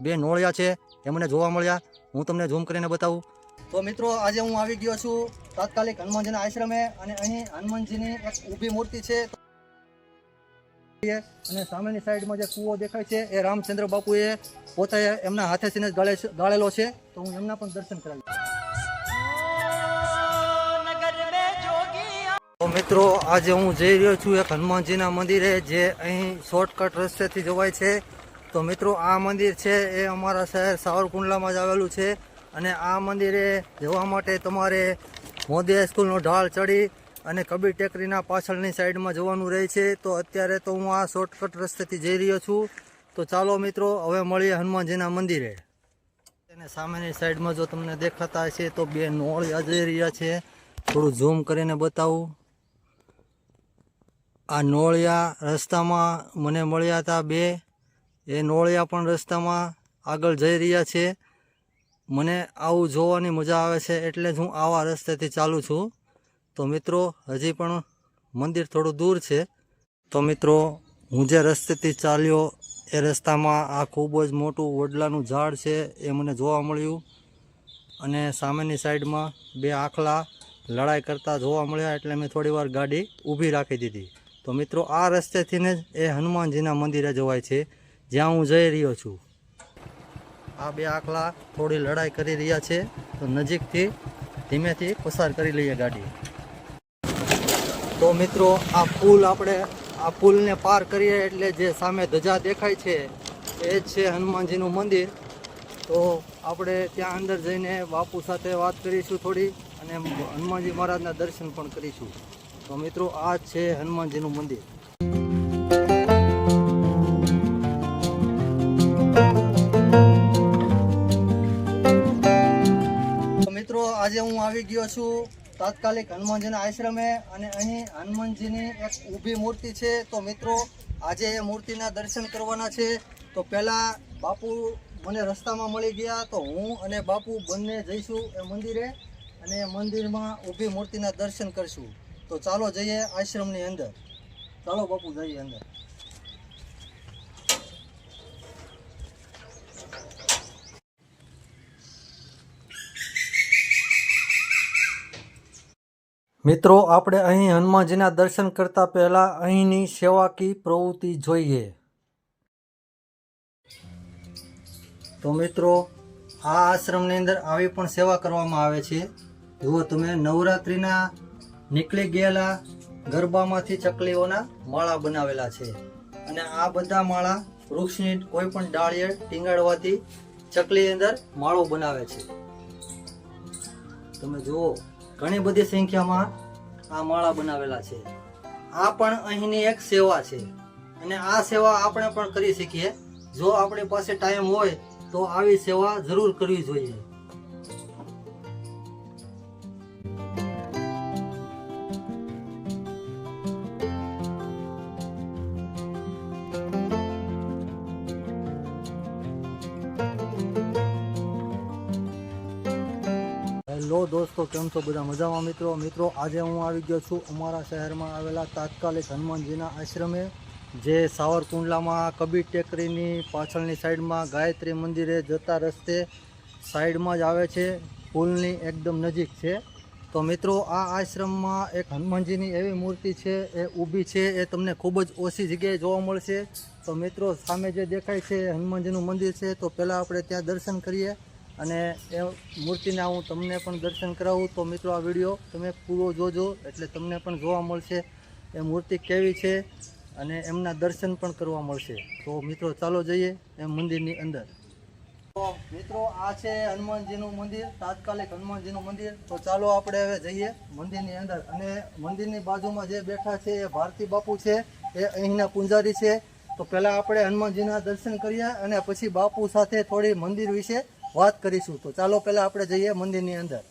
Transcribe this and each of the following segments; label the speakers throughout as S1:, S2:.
S1: બે નોળિયા છે, એ મને જોવા મળ્યા. હું તમને ઝૂમ કરીને બતાવું. તો મિત્રો, આજે હું આવી ગયો છું તાત્કાલિક હનુમાનજીના આશ્રમે અને અહીં હનુમાનજીની એક ઊભી મૂર્તિ છે. અને સામેની સાઈડમાં જે કૂવો દેખાય છે, એ રામચંદ્ર બાપુએ પોતે એમના હાથેથીને જ ગાળે ગાળેલો છે. તો હું એમના પણ દર્શન કરાવીશ. તો મિત્રો, આજે હું જઈ રહ્યો છું એક હનુમાનજીના મંદિરે, જે અહીં શોર્ટકટ રસ્તેથી જવાય છે. તો મિત્રો, આ મંદિર છે એ અમારા શહેર સાવરકુંડલામાં જ આવેલું છે અને આ મંદિરે જવા માટે તમારે મોદી હાઈસ્કૂલનો ઢાળ ચડી અને કબીર ટેકરીના પાછળની સાઈડમાં જવાનું રહે છે. તો અત્યારે તો હું આ શોર્ટકટ રસ્તેથી જઈ રહ્યો છું. તો ચાલો મિત્રો, હવે મળીએ હનુમાનજીના મંદિરે. અને સામેની સાઈડમાં જો તમને દેખાતા હશે તો બે નોળિયા જઈ રહ્યા છે. થોડું ઝૂમ કરીને બતાવું. આ નોળિયા રસ્તામાં મને મળ્યા હતા બે. એ નોળિયા પણ રસ્તામાં આગળ જઈ રહ્યા છે. મને આવું જોવાની મજા આવે છે એટલે જ હું આવા રસ્તેથી ચાલું છું. તો મિત્રો, હજી પણ મંદિર થોડું દૂર છે. તો મિત્રો, હું જે રસ્તેથી ચાલ્યો એ રસ્તામાં આ ખૂબ જ મોટું વડલાનું ઝાડ છે એ મને જોવા મળ્યું. અને સામેની સાઈડમાં બે આખલા લડાઈ કરતા જોવા મળ્યા એટલે મેં થોડી વાર ગાડી ઊભી રાખી દીધી. તો મિત્રો, આ રસ્તેથી જ એ હનુમાનજીના મંદિરે જવાય છે. જ્યાં હું જઈ રહ્યો છું. આ બે આખલા થોડી લડાઈ કરી રહ્યા છે, તો નજીકથી ધીમેથી પસાર કરી લઈએ ગાડી. તો મિત્રો, આ પુલ આપણે, આ પુલને પાર કરીએ એટલે જે સામે ધજા દેખાય છે, એ જ છે હનુમાનજીનું મંદિર. તો આપણે ત્યાં અંદર જઈને બાપુ સાથે વાત કરીશું થોડી અને હનુમાનજી મહારાજના દર્શન પણ કરીશું. તો મિત્રો, આ છે હનુમાનજીનું મંદિર. આવી ગયો છું. તાત્કાલિક હનુમાનજીના આશ્રમે અને અહીં હનુમાનજીની એક ઊભી મૂર્તિ છે. તો મિત્રો, આજે એ મૂર્તિના દર્શન કરવાના છે. તો પહેલાં બાપુ મને રસ્તામાં મળી ગયા. તો હું અને બાપુ બંને જઈશું એ મંદિરે અને મંદિરમાં ઊભી મૂર્તિના દર્શન કરશું. તો ચાલો જઈએ આશ્રમની અંદર. ચાલો બાપુ, જઈએ અંદર. મિત્રો, આપણે અહીં હનુમાનજીના દર્શન કરતા પહેલા અહીંની સેવાકી પ્રવૃત્તિ જોઈએ. તો મિત્રો, આ આશ્રમની અંદર આવી પણ સેવા કરવામાં આવે છે. જુઓ તમે, નવરાત્રિના નીકળી ગયેલા ગરબામાંથી ચકલીઓના માળા બનાવેલા છે. અને આ બધા માળા વૃક્ષની કોઈ પણ ડાળીએ ટીંગાડવાથી ચકલી અંદર માળો બનાવે છે. તમે જુઓ ઘણી બધી સંખ્યામાં આ માળા બનાવેલા છે. આ પણ અહીંની એક સેવા છે. અને આ સેવા આપણે પણ કરી શકીએ. જો આપણી પાસે ટાઈમ હોય તો આવી સેવા જરૂર કરવી જોઈએ. હેલો દોસ્તો, કેમ છો બધા? મજામાં મિત્રો? મિત્રો, આજે હું આવી ગયો છું અમારા શહેરમાં આવેલા તાત્કાલિક હનુમાનજીના આશ્રમે, જે સાવરકુંડલામાં કબીર ટેકરીની પાછળની સાઈડમાં ગાયત્રી મંદિરે જતા રસ્તે સાઈડમાં જ આવે છે, પુલની એકદમ નજીક છે. તો મિત્રો, આ આશ્રમમાં એક હનુમાનજીની એવી મૂર્તિ છે, એ ઊભી છે, એ તમને ખૂબ જ ઓછી જગ્યાએ જોવા મળશે. તો મિત્રો, સામે જે દેખાય છે હનુમાનજીનું મંદિર છે, તો પહેલાં આપણે ત્યાં દર્શન કરીએ. અને એ મૂર્તિના હું તમને પણ દર્શન કરાવું. તો મિત્રો, આ વીડિયો તમે પૂરો જોજો, એટલે તમને પણ જોવા મળશે એ મૂર્તિ કેવી છે અને એમના દર્શન પણ કરવા મળશે. તો મિત્રો, ચાલો જઈએ એ મંદિરની અંદર. તો મિત્રો, આ છે હનુમાનજીનું મંદિર, તાત્કાલિક હનુમાનજીનું મંદિર. તો ચાલો આપણે હવે જઈએ મંદિરની અંદર. અને મંદિરની બાજુમાં જે બેઠા છે એ ભારતી બાપુ છે, એ અહીંના પૂંજારી છે. તો પહેલાં આપણે હનુમાનજીના દર્શન કરીએ અને પછી બાપુ સાથે થોડી મંદિર વિશે વાત કરીશું તો ચાલો પહેલાં આપણે જઈએ મંદિરની અંદર.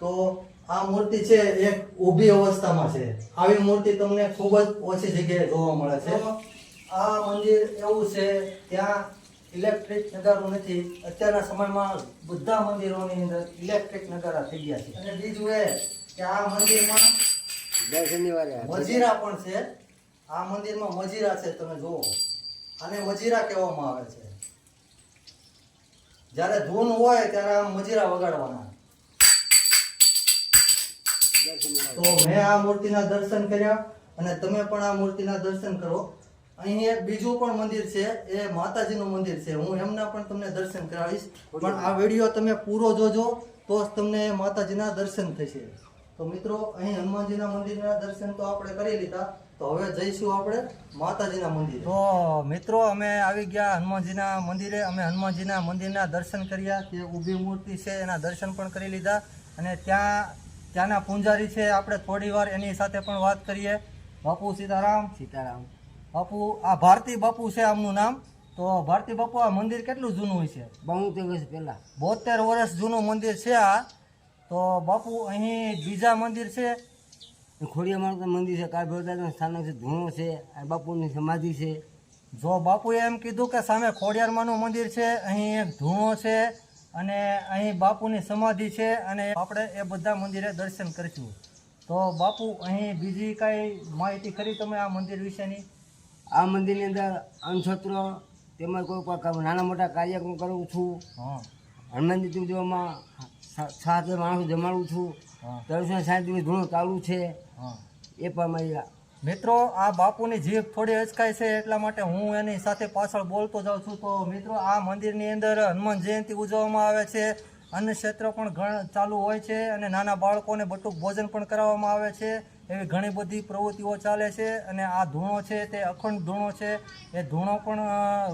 S1: તો આ મૂર્તિ છે એક ઊભી અવસ્થામાં છે. આવી મૂર્તિ તમને ખૂબ જ ઓછી જગ્યાએ જોવા મળે છે. આ મંદિર એવું છે, ત્યાં ઇલેક્ટ્રિક નગારો નથી. અત્યારના સમયમાં બધા મંદિરોની અંદર ઇલેક્ટ્રિક નગારા થઈ ગયા છે. અને બીજું એ કે આ મંદિરમાં મજીરા પણ છે. આ મંદિરમાં મજીરા છે તમે જુઓ. આને મજીરા કહેવામાં આવે છે. જ્યારે ધૂન હોય ત્યારે આ મજીરા વગાડવાના. તો મેં આ મૂર્તિના દર્શન કર્યા અને તમે પણ આ મૂર્તિના દર્શન કરો. અહીં એક બીજું પણ મંદિર છે એ માતાજીનું મંદિર છે. હું એમના પણ તમને દર્શન કરાવીશ. પણ આ વીડિયો તમે પૂરો જોજો તો જ તમને માતાજીના દર્શન થશે. તો મિત્રો અહીં હનુમાનજીના મંદિરના દર્શન તો આપણે કરી લીધા. તો હવે જઈશું આપણે માતાજીના મંદિરે. તો મિત્રો અમે આવી ગયા હનુમાનજીના મંદિરે. અમે હનુમાનજીના મંદિરના દર્શન કર્યા. તે ઊભી મૂર્તિ છે એના દર્શન પણ કરી લીધા. અને ત્યાં ત્યાંના પૂંજારી છે. આપણે થોડી વાર એની સાથે પણ વાત કરીએ. બાપુ સીતારામ
S2: સીતારામ.
S1: બાપુ આ ભારતી બાપુ છે આમનું નામ. તો ભારતી બાપુ આ મંદિર કેટલું જૂનું હોય છે?
S2: બોતેર વર્ષ પહેલાં.
S1: બોતેર વર્ષ જૂનું મંદિર છે આ. તો બાપુ અહીં બીજા મંદિર છે?
S2: ખોડિયા મારું મંદિર છે. ભરદાનું સ્થાનક છે ધૂણો છે આ બાપુની સમાધિ છે.
S1: જો બાપુએ એમ કીધું કે સામે ખોડિયારમાંનું મંદિર છે અહીં એક ધૂણો છે અને અહીં બાપુની સમાધિ છે અને આપણે એ બધા મંદિરે દર્શન કરીશું. તો બાપુ અહીં બીજી કાંઈ માહિતી ખરી તમે આ મંદિર વિશેની?
S2: આ મંદિરની અંદર અનછત્રો તેમજ કોઈ પણ નાના મોટા કાર્યક્રમ કરું છું. હનુમાનજી તુજવામાં સાથે માણસો જમાડું છું.
S1: દર્શન
S2: ત્રણસો સાઠ દિવસ ઘણું ચાલુ છે. એ પણ મારી
S1: મિત્રો આ બાપુની જીભ થોડી અચકાય છે એટલા માટે હું એની સાથે પાછળ બોલતો જાઉં છું. તો મિત્રો આ મંદિરની અંદર હનુમાન જયંતિ ઉજવવામાં આવે છે. અન્ન ક્ષેત્ર પણ ઘણ ચાલુ હોય છે અને નાના બાળકોને બટુક ભોજન પણ કરાવવામાં આવે છે. એવી ઘણી બધી પ્રવૃત્તિઓ ચાલે છે અને આ ધૂણો છે તે અખંડ ધૂણો છે. એ ધૂણો પણ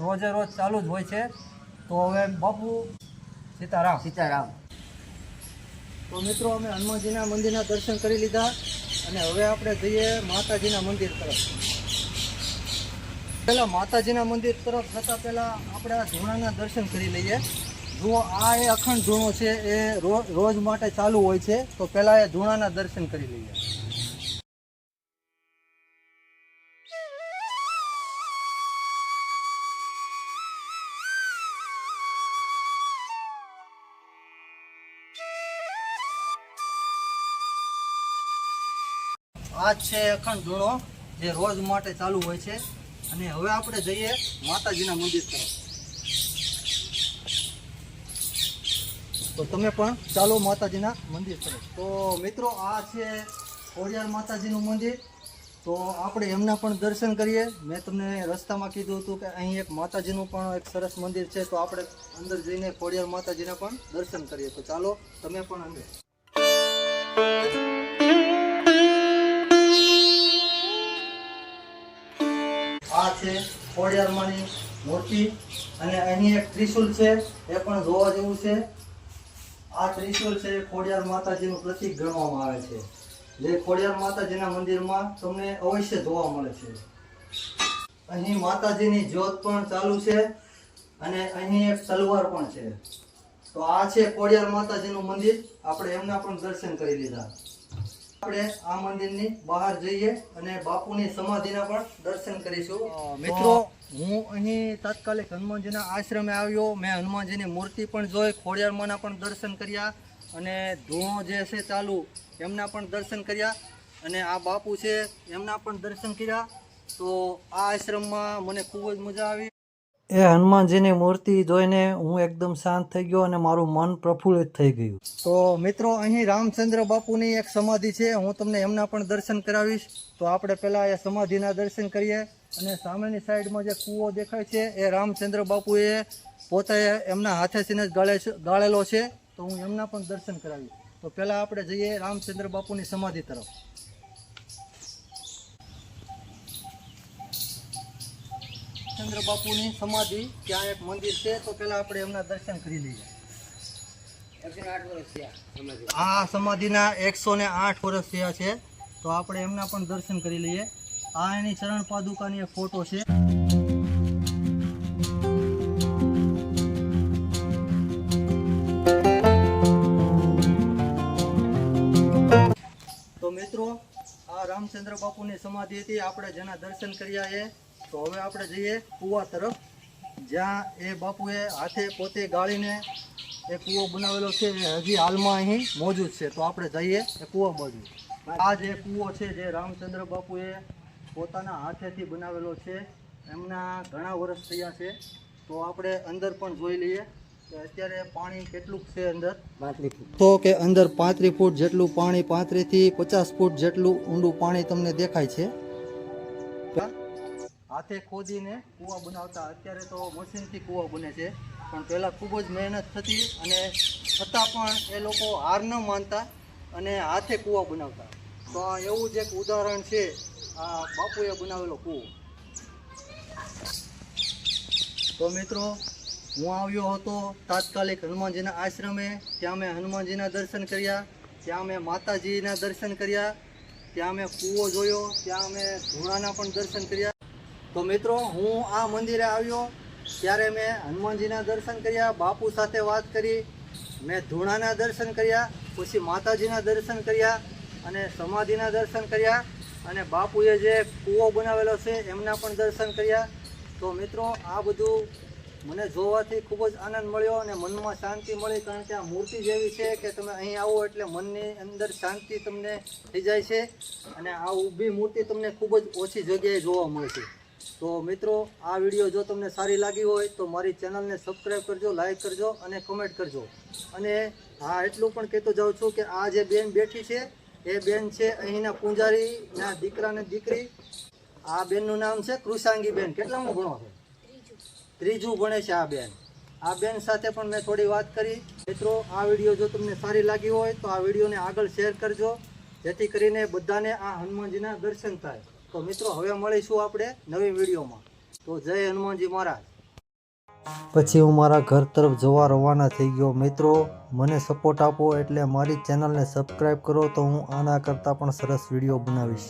S1: રોજે રોજ ચાલુ જ હોય છે. તો હવે બાપુ સીતારામ.
S2: સીતારામ.
S1: તો મિત્રો અમે હનુમાનજીના મંદિરના દર્શન કરી લીધા અને હવે આપણે જઈએ માતાજીના મંદિર તરફ. પહેલાં માતાજીના મંદિર તરફ જતાં પહેલાં આપણે આ ધૂણાના દર્શન કરી લઈએ. જુઓ આ એ અખંડ ધૂણો છે, એ રોજ માટે ચાલુ હોય છે, તો પેલા એ ધૂણાના દર્શન કરી લઈએ. આ છે અખંડ ધૂણો, જે રોજ માટે ચાલુ હોય છે. અને હવે આપણે જઈએ માતાજીના મંદિર તરફ. તો તમે પણ ચાલો માતાજીના મંદિર તરફ તો મિત્રો, આ છે ખોડિયાર માતાજીનું મંદિર. તો આપણે એમના પણ દર્શન કરીએ. મેં તમને રસ્તામાં કીધું હતું કે અહીં એક માતાજીનું પણ એક સરસ મંદિર છે. તો આપણે અંદર જઈને ખોડિયાર માતાજીના પણ દર્શન કરીએ. તો ચાલો, તમે પણ અંદર. આ છે ખોડિયારમાંની મૂર્તિ અને અહીં એક ત્રિશુલ છે. એ પણ જોવા જેવું છે. આ ત્રિશુલ છે ખોડિયાર માતાજીનું પ્રતીક ગણવામાં આવે છે. જે ખોડિયાર માતાજીના મંદિરમાં તમને અવશ્ય જોવા મળે છે. અહીં માતાજીની જ્યોત પણ ચાલુ છે અને અહીં એક તલવાર પણ છે. તો આ છે ખોડિયાર માતાજીનું મંદિર. આપણે એમના પણ દર્શન કરી લીધા. આપણે આ મંદિરની બહાર જઈએ અને બાપુની સમાધિના પણ દર્શન કરીશું. મિત્રો હું અહીં તાત્કાલિક હનુમાનજીના આશ્રમે આવ્યો. મેં હનુમાનજીની મૂર્તિ પણ જોઈ, ખોડિયારમાંના પણ દર્શન કર્યા અને ધૂણો જે છે ચાલુ, એમના પણ દર્શન કર્યા અને આ બાપુ છે એમના પણ દર્શન કર્યા. તો આ આશ્રમમાં મને ખૂબ જ મજા આવી. એ હનુમાનજીની મૂર્તિ જોઈને હું એકદમ શાંત થઈ ગયો અને મારું મન પ્રફુલ્લિત થઈ ગયું. તો મિત્રો, અહીં રામચંદ્ર બાપુની એક સમાધિ છે. હું તમને એમના પણ દર્શન કરાવીશ. તો આપણે પહેલાં એ સમાધિના દર્શન કરીએ અને સામેની સાઈડમાં જે કૂવો દેખાય છે, એ રામચંદ્ર બાપુએ પોતે એમના હાથેથીને જ ગાળે ગાળેલો છે. તો હું એમના પણ દર્શન કરાવીશ. તો પહેલાં આપણે જઈએ રામચંદ્ર બાપુની સમાધિ તરફ. ચંદ્ર બાપુની સમાધિ ત્યાં એક મંદિર છે, તો પેલા આપણે એમના દર્શન કરી લઈએ. આ સમાધિના એકસો ને આઠ વર્ષ થયા છે, તો આપણે એમના પણ દર્શન કરી લઈએ. આ એની ચરણ પાદુકાની એક ફોટો છે. તો મિત્રો, આ રામચંદ્ર બાપુની સમાધિ હતી, આપણે જેના દર્શન કર્યા એ તો હવે આપણે જઈએ કુવા તરફ જ્યાં એ બાપુએ હાથે પોતે ગાળીને એ કૂવો બનાવેલો છે એ હજી હાલમાં અહીં મોજૂદ છે. તો આપણે જઈએ એ કૂવો મોજૂદ આ જે કૂવો છે જે રામચંદ્ર બાપુએ પોતાના હાથેથી બનાવેલો છે એમના ઘણા વર્ષ થયા છે. તો આપણે અંદર પણ જોઈ લઈએ કે અત્યારે પાણી કેટલું છે અંદર. તો કે અંદર પાંત્રીસ ફૂટ જેટલું પાણી પાંત્રીસથી પચાસ ફૂટ જેટલું ઊંડું પાણી તમને દેખાય છે. હાથે ખોદીને કૂવા બનાવતા. અત્યારે તો મશીનથી કૂવા બને છે. પણ પહેલાં ખૂબ જ મહેનત થતી અને છતાં પણ એ લોકો હાર ન માનતા અને હાથે કૂવા બનાવતા. તો એવું જ એક ઉદાહરણ છે. આ બાપુએ બનાવેલો કૂવો. તો મિત્રો, હું આવ્યો હતો તાત્કાલિક હનુમાનજીના આશ્રમે. ત્યાં મેં હનુમાનજીના દર્શન કર્યા. ત્યાં મેં માતાજીના દર્શન કર્યા. ત્યાં મેં કૂવો જોયો. ત્યાં મેં ધૂણાના પણ દર્શન કર્યા. તો મિત્રો, હું આ મંદિરે આવ્યો ત્યારે મેં હનુમાનજીના દર્શન કર્યા, બાપુ સાથે વાત કરી, મેં ધૂણાના દર્શન કર્યા, પછી માતાજીના દર્શન કર્યા અને સમાધિના દર્શન કર્યા અને બાપુએ જે કૂવો બનાવેલો છે એમના પણ દર્શન કર્યા. તો મિત્રો, આ બધું મને જોવાથી ખૂબ જ આનંદ મળ્યો અને મનમાં શાંતિ મળી, કારણ કે આ મૂર્તિ જેવી છે કે તમે અહીં આવો એટલે મનની અંદર શાંતિ તમને થઈ જાય છે અને આ ઊભી મૂર્તિ તમને ખૂબ જ ઓછી જગ્યાએ જોવા મળે છે. તો મિત્રો, આ વીડિયો જો તમને સારી લાગી હોય, તો મારી ચેનલને સબસ્ક્રાઈબ કરજો, લાઈક કરજો અને કમેન્ટ કરજો. અને હા, એટલું પણ કહેતો જાઉં છું કે આ જે બેન બેઠી છે, એ બેન છે અહીંના પૂંજારીના દીકરા ને દીકરી. આ બેનનું નામ છે કૃષાંગી બેન. કેટલામું ભણો છો? ત્રીજું ભણે છે આ બેન. આ બેન સાથે પણ મેં થોડી વાત કરી. મિત્રો, આ વીડિયો જો તમને સારી લાગી હોય, તો આ વિડીયોને આગળ શેર કરજો. જેથી કરીને બધાને આ હનુમાનજીના દર્શન થાય. તો મિત્રો, હવે મળીશું આપણે નવી વિડીયોમાં. તો જય હનુમાનજી મહારાજ. પછી હું મારા ઘર તરફ જવા રવાના થઈ ગયો. મિત્રો, મને સપોર્ટ આપો એટલે મારી ચેનલને સબસ્ક્રાઈબ કરો તો હું આના કરતાં પણ સરસ વીડિયો બનાવીશ.